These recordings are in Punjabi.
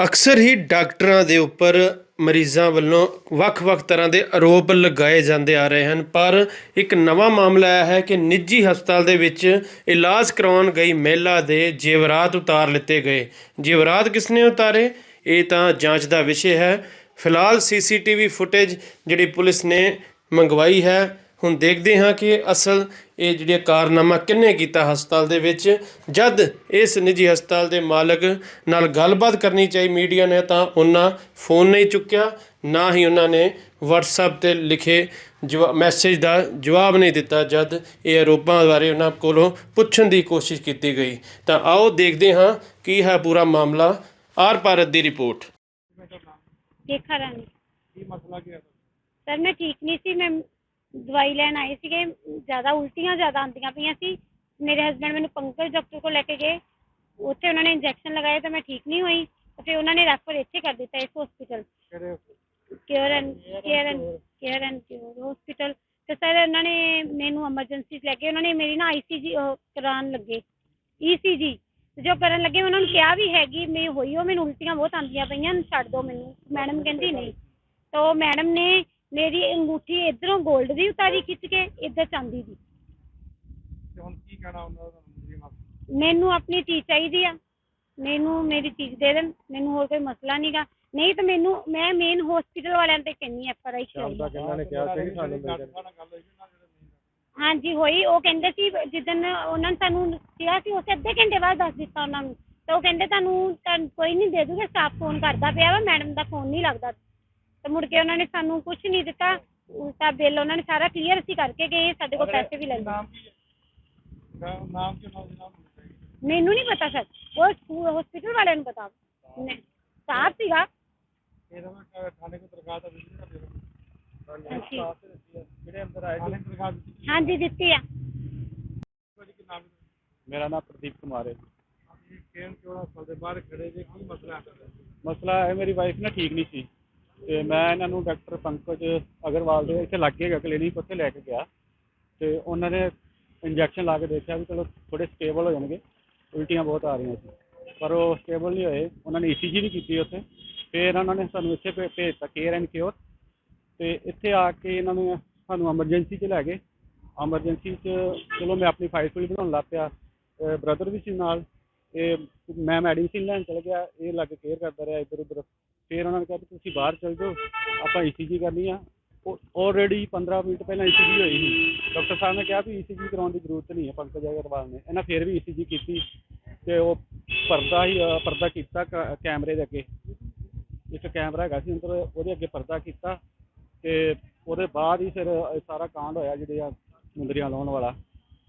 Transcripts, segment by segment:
ਅਕਸਰ ਹੀ ਡਾਕਟਰਾਂ ਦੇ ਉੱਪਰ ਮਰੀਜ਼ਾਂ ਵੱਲੋਂ ਵੱਖ-ਵੱਖ ਤਰ੍ਹਾਂ ਦੇ ਆਰੋਪ ਲਗਾਏ ਜਾਂਦੇ ਆ ਰਹੇ ਹਨ। ਪਰ ਇੱਕ ਨਵਾਂ ਮਾਮਲਾ ਆਇਆ ਹੈ ਕਿ ਨਿੱਜੀ ਹਸਪਤਾਲ ਦੇ ਵਿੱਚ ਇਲਾਜ ਕਰਾਉਣ ਗਈ ਮਹਿਲਾ ਦੇ ਜੇਵਰਾਤ ਉਤਾਰ ਲਿੱਤੇ ਗਏ। ਜੇਵਰਾਤ ਕਿਸਨੇ ਉਤਾਰੇ? ਇਹ ਤਾਂ ਜਾਂਚ ਦਾ ਵਿਸ਼ੇ ਹੈ। ਫਿਲਹਾਲ ਸੀਸੀਟੀਵੀ ਫੁਟੇਜ ਜਿਹੜੀ ਪੁਲਿਸ ਨੇ ਮੰਗਵਾਈ ਹੈ ਹੁਣ ਦੇਖਦੇ ਹਾਂ ਕਿ ਅਸਲ ਇਹ ਜਿਹੜੀ ਕਾਰਨਾਮਾ ਕਿੰਨੇ ਕੀਤਾ ਹਸਪਤਾਲ ਦੇ ਵਿੱਚ। ਜਦ ਇਸ ਨਿੱਜੀ ਹਸਪਤਾਲ ਦੇ ਮਾਲਕ ਨਾਲ ਗੱਲਬਾਤ ਕਰਨੀ ਚਾਹੀ ਮੀਡੀਆ ਨੇ ਤਾਂ ਉਹਨਾਂ ਫੋਨ ਨਹੀਂ ਚੁੱਕਿਆ ਨਾ ਹੀ ਉਹਨਾਂ ਨੇ WhatsApp ਤੇ ਲਿਖੇ ਜਵਾ ਮੈਸੇਜ ਦਾ ਜਵਾਬ ਨਹੀਂ ਦਿੱਤਾ ਜਦ ਇਹ ਆਰੋਪਾਂ ਬਾਰੇ ਉਹਨਾਂ ਕੋਲੋਂ ਪੁੱਛਣ ਦੀ ਕੋਸ਼ਿਸ਼ ਕੀਤੀ ਗਈ। ਤਾਂ ਆਓ ਦੇਖਦੇ ਹਾਂ ਕੀ ਹੈ ਪੂਰਾ ਮਾਮਲਾ। ਆਰ ਭਾਰਤ ਦੀ ਰਿਪੋਰਟ। ਦੇਖਾ ਰਾਣੀ। ਕੀ ਮਸਲਾ ਕੀ ਹੈ? ਸਰ ਮੈਂ ਠੀਕ ਨਹੀਂ ਸੀ ਮੈਂ ਦਵਾਈ ਲੈਣ ਆਏ ਸੀਗੇ ਜ਼ਿਆਦਾ ਉਲਟੀਆਂ ਜ਼ਿਆਦਾ ਆਉਂਦੀਆਂ ਪਈਆਂ ਸੀ। ਮੇਰੇ ਹਸਬੰਡ ਮੈਨੂੰ ਪੰਕਜ ਡਾਕਟਰ ਕੋਲ ਲੈ ਕੇ ਗਏ। ਉੱਥੇ ਉਹਨਾਂ ਨੇ ਇੰਜੈਕਸ਼ਨ ਲਗਾਏ ਤਾਂ ਮੈਂ ਠੀਕ ਨਹੀਂ ਹੋਈ। ਤੇ ਫਿਰ ਉਹਨਾਂ ਨੇ ਰੈਫਰ ਇੱਥੇ ਕਰ ਦਿੱਤਾ ਇਸ hospital care and care and care and cure hospital ਤੇ ਸਰ ਉਹਨਾਂ ਨੇ ਮੈਨੂੰ ਐਮਰਜੈਂਸੀ ਲੈ ਕੇ ਉਹਨਾਂ ਨੇ ਮੇਰੀ ਨਾ ਆਈਸੀਜੀ ਕਰਾਉਣ ਲੱਗੇ। ਈਸੀਜੀ ਜੋ ਕਰਨ ਲੱਗੇ ਉਹਨਾਂ ਨੂੰ ਕਿਹਾ ਵੀ ਹੈਗੀ ਮੈਂ ਹੋਈ ਉਹ ਮੈਨੂੰ ਉਲਟੀਆਂ ਬਹੁਤ ਆਉਂਦੀਆਂ ਪਈਆਂ ਛੱਡ ਦਿਓ ਮੈਨੂੰ। ਮੈਡਮ ਕਹਿੰਦੀ ਨਹੀਂ। ਤਾਂ ਉਹ ਮੈਡਮ ਨੇ ਮੇਰੀ ਅੰਗੂਠੀ ਇਧਰੋਂ 골ਡ ਦੀ ਉਤਾਰੀ ਖਿੱਚ ਕੇ ਇੱਧਰ ਚਾਂਦੀ ਦੀ। ਤੇ ਹੁਣ ਕੀ ਕਹਿਣਾ ਉਹਨਾਂ ਦਾ ਮੁੰਡੀ ਮਾਸ? ਮੈਨੂੰ ਆਪਣੀ ਚੀਜ਼ ਚਾਹੀਦੀ ਆ। ਮੈਨੂੰ ਮੇਰੀ ਚੀਜ਼ ਦੇ ਦੇਣ ਮੈਨੂੰ ਹੋਰ ਕੋਈ ਮਸਲਾ ਨਹੀਂਗਾ ਨਹੀਂ ਤਾਂ ਮੈਨੂੰ ਮੈਂ ਮੇਨ ਹਸਪੀਟਲ ਵਾਲਿਆਂ ਤੇ ਕਹਿੰਨੀ ਐਫ ਆਰ ਆਈ ਕਰਾਈ ਆ। ਕਿੰਨਾ ਨੇ। ਕਿਹਾ ਸੀ ਸਾਨੂੰ ਮਿਲ ਜਾਣ। ਗੱਲ ਹੋਈ ਸੀ ਨਾ ਜਿਹੜੇ ਹਾਂਜੀ ਹੋਈ। ਉਹ ਕਹਿੰਦੇ ਸੀ ਜਿੱਦਣ ਉਹਨਾਂ ਨੇ ਸਾਨੂੰ ਕਿਹਾ ਸੀ ਉਸੇ ਅੱਧੇ ਘੰਟੇ ਬਾਅਦ ਦੱਸ ਦਿੱਤਾ ਉਹਨਾਂ ਨੂੰ। ਤਾਂ ਉਹ ਕਹਿੰਦੇ ਤੁਹਾਨੂੰ ਤੁਹਾਨੂੰ ਕੋਈ ਨਹੀਂ ਦੇ ਦੂਗਾ ਸਟਾਫ ਫੋਨ ਕਰਦਾ ਪਿਆ ਵਾ ਮੈਡਮ ਦਾ ਫੋਨ ਨਹੀਂ ਲੱਗਦਾ। ਤੇ ਮੁੜ ਕੇ ਉਹਨਾਂ ਨੇ ਸਾਨੂੰ ਕੁਝ ਨਹੀਂ ਦਿੱਤਾ। ਉਲਟਾ ਬਿੱਲ ਉਹਨਾਂ ਨੇ ਸਾਰਾ ਕਲੀਅਰ ਅਸੀਂ ਕਰਕੇ ਗਏ ਸਾਡੇ ਕੋਲ ਪੈਸੇ ਵੀ ਲੈ ਲਏ ਨਾਮ ਕੀ ਹੈ? ਨਾਮ- ਨਾਮ ਕੀ ਨਾਮ ਨਾਮ ਮੈਨੂੰ ਨਹੀਂ ਪਤਾ ਸਰ ਉਹ ਸਕੂਲ ਹਸਪੀਟਲ ਵਾਲਿਆਂ ਨੂੰ ਪਤਾ। ਨੇ ਸਟਾਫ ਸੀਗਾ। ਇਹਦਾ ਮੈਂ ਥਾਣੇ ਕੋ ਦਰਖਾਸਤ ਦਿੱਤੀ ਨਾ ਫਿਰ। ਹਾਂਜੀ। ਜਿਹੜੇ ਅੰਦਰ ਆਏ ਥਾਣੇ ਦਰਖਾਸਤ ਦਿੱਤੀ ਹਾਂਜੀ ਦਿੱਤੀ ਆ। ਮੇਰਾ ਨਾਮ ਪ੍ਰਦੀਪ ਕੁਮਾਰ ਹੈ ਜੀ। ਕੇਮ ਚੋੜਾ ਹਸਪਤਾਲ ਦੇ ਬਾਹਰ ਖੜੇ ਜੇ ਕੀ ਮਸਲਾ ਹੈ ਮਸਲਾ ਹੈ ਮੇਰੀ ਵਾਈਫ ਨਾ ਠੀਕ ਨਹੀਂ ਸੀ। ਤੇ ਮੈਂ ਇਹਨਾਂ ਨੂੰ ਡਾਕਟਰ ਪੰਕਜ ਅਗਰਵਾਲ ਦੇ ਇੱਥੇ ਲੱਗੇ ਹੈਗਾ ਕਲੀਨਿਕ ਉੱਥੇ ਲੈ ਕੇ ਗਿਆ। ਤੇ ਉਹਨਾਂ ਨੇ ਇੰਜੈਕਸ਼ਨ ਲਾ ਕੇ ਦੇਖਿਆ ਵੀ ਚਲੋ ਥੋੜੇ ਸਟੇਬਲ ਹੋ ਜਾਣਗੇ, ਉਲਟੀਆਂ ਬਹੁਤ ਆ ਰਹੀਆਂ ਸੀ। ਪਰ ਉਹ ਸਟੇਬਲ ਨਹੀਂ ਹੋਏ, ਉਹਨਾਂ ਨੇ ਈਸੀਜੀ ਵੀ ਕੀਤੀ ਉੱਥੇ। ਫਿਰ ਉਹਨਾਂ ਨੇ ਸਾਨੂੰ ਇੱਥੇ ਭੇ- ਭੇਜਤਾ ਕੇਅਰ ਐਂਡ ਕਿਉਰ ਤੇ ਇੱਥੇ ਆ ਕੇ ਇਹਨਾਂ ਨੇ ਸਾਨੂੰ ਐਮਰਜੈਂਸੀ 'ਚ ਲੈ ਗਏ। ਐਮਰਜੈਂਸੀ 'ਚ ਚਲੋ ਮੈਂ ਆਪਣੀ ਫਾਈਲ ਫੁਲ ਬਣਾਉਣ ਲੱਗ ਪਿਆ। ਬ੍ਰਦਰ ਵੀ ਸੀ ਨਾਲ। ਇਹ ਮੈਂ ਮੈਡੀਸਿਨ ਲੈਣ ਚਲ ਗਿਆ, ਇਹ ਲੱਗ ਕੇਅਰ ਕਰਦਾ ਰਿਹਾ ਇੱਧਰ ਉੱਧਰ। ਫਿਰ ਉਹਨਾਂ ਨੇ ਕਿਹਾ ਵੀ ਤੁਸੀਂ ਬਾਹਰ ਚਲ ਜਾਓ, ਆਪਾਂ ਈਸੀਜੀ ਕਰਨੀ ਆ। ਆਲਰੇਡੀ 15 ਮਿੰਟ ਪਹਿਲਾਂ ਈਸੀਜੀ ਹੋਈ ਸੀ। ਡਾਕਟਰ ਸਾਹਿਬ ਨੇ ਕਿਹਾ ਵੀ ਈਸੀਜੀ ਕਰਾਉਣ ਦੀ ਜ਼ਰੂਰਤ ਨਹੀਂ ਹੈ, ਪੰਕਜ ਅਗਰਵਾਲ ਨੇ। ਇਹਨਾਂ ਫਿਰ ਵੀ ਈਸੀਜੀ ਕੀਤੀ ਤੇ ਉਹ ਪਰਦਾ ਹੀ ਪਰਦਾ ਕੀਤਾ ਕ- ਕੈਮਰੇ ਦੇ ਅੱਗੇ। ਇੱਕ ਕੈਮਰਾ ਹੈਗਾ ਸੀ ਅੰਦਰ, ਉਹਦੇ ਅੱਗੇ ਪਰਦਾ ਕੀਤਾ ਤੇ ਉਹਦੇ ਬਾਅਦ ਹੀ ਫਿਰ ਸਾਰਾ ਕਾਂਡ ਹੋਇਆ, ਜਿਹੜੇ ਆ ਮੁੰਦਰੀਆਂ ਲਾਉਣ ਵਾਲਾ।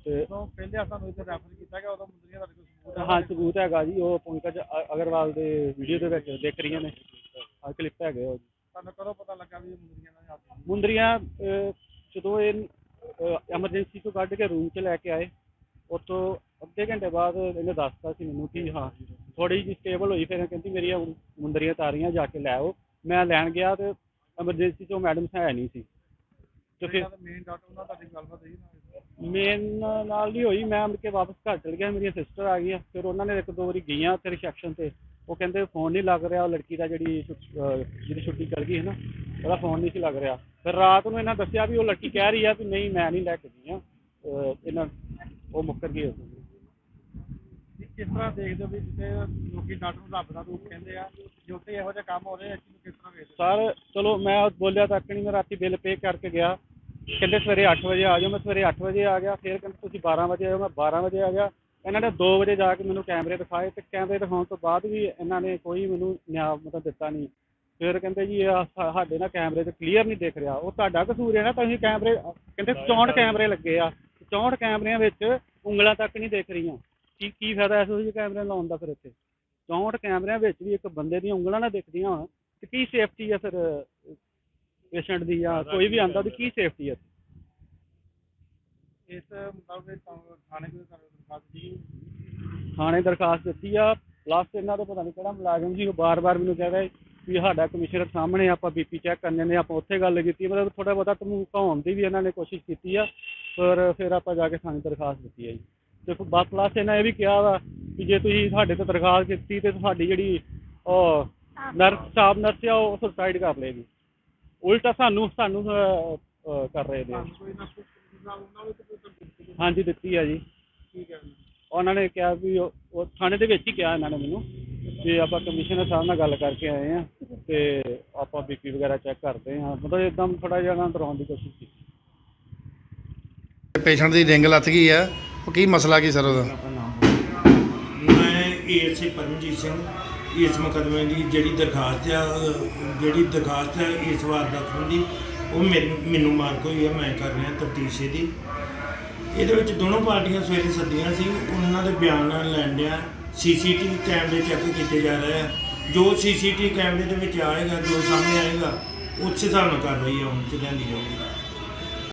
ਤੇ ਉਦੋਂ ਪਹਿਲੇ ਸਾਨੂੰ ਇੱਥੇ ਰੈਫਰ ਕੀਤਾ ਗਿਆ ਉਦੋਂ ਮੁੰਡੀਆਂ ਤੁਹਾਡੇ ਕੋਲ ਸਬੂਤ ਹੈ ਹਾਂ ਸਬੂਤ ਹੈਗਾ ਜੀ ਉਹ ਪੰਕਜ ਅ- ਅਗਰਵਾਲ ਦੇ ਵੀਡੀਓ ਦੇ ਵਿੱਚ ਦਿਖ ਰਹੀਆਂ ਨੇ। ਆ ਕਲਿੱਪ ਹੈਗੇ ਉਹ ਤੁਹਾਨੂੰ ਕਦੋਂ ਪਤਾ ਲੱਗਾ ਵੀ ਇਹ ਮੁੰਡੀਆਂ ਦਾ ਹੱਥ ਮੁੰਦਰੀਆਂ ਅਹ, ਜਦੋਂ ਇਹ ਐਮਰਜੈਂਸੀ ਤੋਂ ਕੱਢ ਕੇ ਰੂਮ 'ਚ ਲੈ ਕੇ ਆਏ ਉੱਥੋਂ ਅੱਧੇ ਘੰਟੇ ਬਾਅਦ ਇਹਨੇ ਦੱਸਤਾ ਸੀ ਮੈਨੂੰ ਕਿ ਹਾਂ ਥੋੜੀ ਜਿਹੀ ਸਟੇਬਲ ਹੋਈ ਫਿਰ ਇਹ ਕਹਿੰਦੀ ਮੇਰੀਆਂ ਮੁੰ- ਮੁੰਦਰੀਆਂ ਤਾਰੀਆਂ ਜਾ ਕੇ ਲੈ ਆਓ। ਮੈਂ ਲੈਣ ਗਿਆ ਤੇ ਐਮਰਜੈਂਸੀ 'ਚੋਂ ਮੈਡਮ ਹੈ ਨਹੀਂ ਸੀ। ਤੇ ਫਿਰ ਮੇਨ ਡਾਕਟਰ ਉਹਨਾਂ ਤੁਹਾਡੀ ਗੱਲਬਾਤ ਹੋਈ ਨਾ। ਮੇਨ ਨਾਲ ਨਹੀਂ ਹੋਈ ਮੈਂ ਮੁੜ ਕੇ ਵਾਪਸ ਘਰ ਚਲ ਗਿਆ ਮੇਰੀਆਂ ਸਿਸਟਰ ਆ ਗਈਆਂ ਫਿਰ ਉਹਨਾਂ ਨੇ ਇੱਕ ਦੋ ਵਾਰੀ ਗਈਆਂ ਉੱਥੇ ਰਿਸੈਪਸ਼ਨ ਤੇ। ਉਹ ਕਹਿੰਦੇ ਫੋਨ ਨਹੀਂ ਲੱਗ ਰਿਹਾ ਉਹ ਲੜਕੀ ਦਾ ਜਿਹੜੀ ਛੁੱਟ- ਅਹ ਜਿਹਦੀ ਛੁੱਟੀ ਚਲ ਗਈ ਹੈ ਨਾ ਉਹਦਾ ਫੋਨ ਨਹੀਂ ਸੀ ਲੱਗ ਰਿਹਾ। ਫਿਰ ਰਾਤ ਨੂੰ ਇਹਨਾਂ ਦੱਸਿਆ ਵੀ ਉਹ ਲੜਕੀ ਕਹਿ ਰਹੀ ਆ ਵੀ ਨਹੀਂ ਮੈਂ ਨਹੀਂ ਲੈ ਕੇ ਗਈ ਆ। ਇਹਨਾਂ ਉਹ ਮੁੱਕਰ ਗਈ ਉਸ ਦਿਨ। ਕਿਸ ਤਰ੍ਹਾਂ ਦੇਖਦੇ ਹੋ ਵੀ ਜਿੱਥੇ ਲੋਕੀ ਡਾਕਟਰ ਨੂੰ ਰੱਬ ਦਾ ਰੂਪ ਕਹਿੰਦੇ ਆ ਜੇ ਉੱਥੇ ਇਹੋ ਜਿਹਾ ਕੰਮ ਹੋ ਰਿਹਾ ਇਸ ਨੂੰ ਕਿਸ ਤਰ੍ਹਾਂ ਵੇਖਦੇ? ਸਰ ਚਲੋ ਮੈਂ ਬੋਲਿਆ ਤੱਕ ਨਹੀਂ ਮੈਂ ਰਾਤੀ ਬਿੱਲ ਪੇ ਕਰਕੇ ਗਿਆ। ਕਹਿੰਦੇ ਸਵੇਰੇ 8 ਵਜੇ ਆ ਜਾਓ ਮੈਂ ਸਵੇਰੇ 8 ਵਜੇ ਆ ਗਿਆ ਫਿਰ ਕਹਿੰਦੇ ਤੁਸੀਂ 12 ਵਜੇ ਆਓ ਮੈਂ 12 ਵਜੇ ਆ ਗਿਆ। ਇਹਨਾਂ ਨੇ 2 ਵਜੇ ਜਾ ਕੇ ਮੈਨੂੰ ਕੈਮਰੇ ਦਿਖਾਏ ਤੇ ਕੈਮਰੇ ਦਿਖਾਉਣ ਤੋਂ ਬਾਅਦ ਵੀ ਇਹਨਾਂ ਨੇ ਕੋਈ ਮੈਨੂੰ ਨਿਆਂ ਮਤਲਬ ਦਿੱਤਾ ਨਹੀਂ। ਫਿਰ ਕਹਿੰਦੇ ਜੀ ਸਾ- ਸਾਡੇ ਨਾ ਕੈਮਰੇ ਤੇ ਕਲੀਅਰ ਨਹੀਂ ਦਿਖ ਰਿਹਾ। ਉਹ ਤੁਹਾਡਾ ਕਸੂਰ ਹੈ ਨਾ ਤੁਸੀਂ ਕੈਮਰੇ ਕਹਿੰਦੇ 64 ਕੈਮਰੇ ਲੱਗੇ ਆ। 64 ਕੈਮਰਿਆਂ ਵਿੱਚ ਉਂਗਲਾਂ ਤੱਕ ਨਹੀਂ ਦਿਖ ਰਹੀਆਂ। ਕੀ ਕੀ ਫਾਇਦਾ ਇਸ ਜਿਹੇ ਕੈਮਰੇ ਲਾਉਣ ਦਾ ਫਿਰ ਇੱਥੇ? 64 ਕੈਮਰਿਆਂ ਵਿੱਚ ਵੀ ਇੱਕ ਬੰਦੇ ਦੀਆਂ ਉਂਗਲਾਂ ਨਾ ਦਿਖਦੀਆਂ ਹੋਣ ਤੇ ਕੀ ਸੇਫਟੀ ਆ ਫਿਰ ਪੇਸ਼ੈਂਟ ਦੀ ਜਾਂ ਕੋਈ ਵੀ ਆਂਦਾ ਉਹਦੀ ਕੀ ਸੇਫਟੀ ਹੈ ਇਸ ਮੁਤਾਬਕ ਥਾਣੇ ਦਰਖਾਸਤ ਦੀ ਥਾਣੇ ਦਰਖਾਸਤ ਦਿੱਤੀ ਆ ਲਾਸਟ ਇਹਨਾਂ ਦਾ ਪਤਾ ਨਹੀਂ ਕਿਹੜਾ ਮੁਲਾਜ਼ਮ ਸੀ ਉਹ ਬਾਰ-ਬਾਰ ਮੈਨੂੰ ਕਹਿ ਰਿਹਾ ਵੀ ਸਾਡਾ ਕਮਿਸ਼ਨਰ ਸਾਹਮਣੇ ਆਪਾਂ ਬੀਪੀ ਚੈੱਕ ਕਰਨੇ ਨੇ ਆਪਾਂ ਉੱਥੇ ਗੱਲ ਕੀਤੀ ਮਤਲਬ ਥੋੜਾ ਬਹੁਤਾ ਧਮਕਾਉਣ ਦੀ ਵੀ ਇਹਨਾਂ ਨੇ ਕੋਸ਼ਿਸ਼ ਕੀਤੀ ਆ ਪਰ ਫਿਰ ਆਪਾਂ ਜਾ ਕੇ ਥਾਣੇ ਦਰਖਾਸਤ ਦਿੱਤੀ ਹੈ ਜੀ। ਤੇ ਬਸ ਪਲੱਸ ਇਹਨਾਂ ਇਹ ਵੀ ਕਿਹਾ ਵਾ ਕਿ ਜੇ ਤੁਸੀਂ ਸਾਡੇ ਤੇ ਦਰਖਾਸਤ ਦਿੱਤੀ ਤੇ ਤੁਹਾਡੀ ਜਿਹੜੀ ਉਹ ਨਰਸ ਸਟਾਫ ਨਰਸ ਆ ਉਹ ਸੁਸਾਈਡ ਕਰ ਲਏਗੀ। ਉਲਟਾ ਸਾਨੂੰ ਸਾਨੂੰ ਅਹ, ਕਰ ਰਹੇ ਨੇ। ਕੋਈ ਨਾ ਕੋਈ ਨਾ ਉਹਨਾਂ ਨੂੰ ਤਾਂ ਕੋਈ ਧਮਕੀ ਹਾਂਜੀ ਦਿੱਤੀ ਆ ਜੀ। ਠੀਕ ਹੈ ਉਹਨਾਂ ਨੇ ਕਿਹਾ ਵੀ ਉਹ ਉਹ ਥਾਣੇ ਦੇ ਵਿੱਚ ਹੀ ਕਿਹਾ ਇਹਨਾਂ ਨੇ ਮੈਨੂੰ ਵੀ ਆਪਾਂ ਕਮਿਸ਼ਨਰ ਸਾਹਿਬ ਨਾਲ ਗੱਲ ਕਰਕੇ ਆਏ ਆ ਤੇ ਆਪਾਂ ਬੀਪੀ ਵਗੈਰਾ ਚੈੱਕ ਕਰਦੇ ਆ ਮਤਲਬ ਇਦਾਂ ਥੋੜਾ ਜਿਹਾ ਨਾ ਡਰਾਉਣ ਦੀ ਕੋਸ਼ਿਸ਼ ਕੀਤੀ। ਪੇਸ਼ੈਂਟ ਦੀ ਰਿੰਗ ਲੱਥ ਗਈ ਆ। ਉਹ ਕੀ ਮਸਲਾ ਕੀ ਸਰ ਉਹਦਾ? ਮੈਂ ਏਐਸਏ ਪਰਮਜੀਤ ਸਿੰਘ। ਇਸ ਮੁਕੱਦਮੇ ਦੀ ਜਿਹੜੀ ਦਰਖਾਸਤ ਆ, ਜਿਹੜੀ ਦਰਖਾਸਤ ਹੈ ਇਸ ਵਾਰ ਦਾ ਸੰਬੰਧੀ, ਉਹ ਮੈਨੂੰ ਮੈਨੂੰ ਮਾਰਕ ਹੋਈ ਹੈ ਮੈਂ ਕਰ ਰਿਹਾ ਤਫਤੀਸ਼ ਦੀ ਇਹਦੇ ਵਿੱਚ ਦੋਨੋਂ ਪਾਰਟੀਆਂ ਸਵੇਰੇ ਸੱਦੀਆਂ ਸੀ, ਉਹਨਾਂ ਦੇ ਬਿਆਨ ਨਾਲ ਲੈਂਦਿਆਂ ਸੀਸੀਟੀਵੀ ਕੈਮਰੇ ਚੈੱਕ ਕੀਤੇ ਜਾ ਰਹੇ ਆ। ਜੋ ਸੀਸੀਟੀਵੀ ਕੈਮਰੇ ਦੇ ਵਿੱਚ ਆਏਗਾ, ਜੋ ਸਾਹਮਣੇ ਆਏਗਾ, ਉਸ ਹਿਸਾਬ ਨਾਲ ਕਾਰਵਾਈ ਹੋਣ ਚ ਲੈਂਦੀ ਜਾਊਗੀ।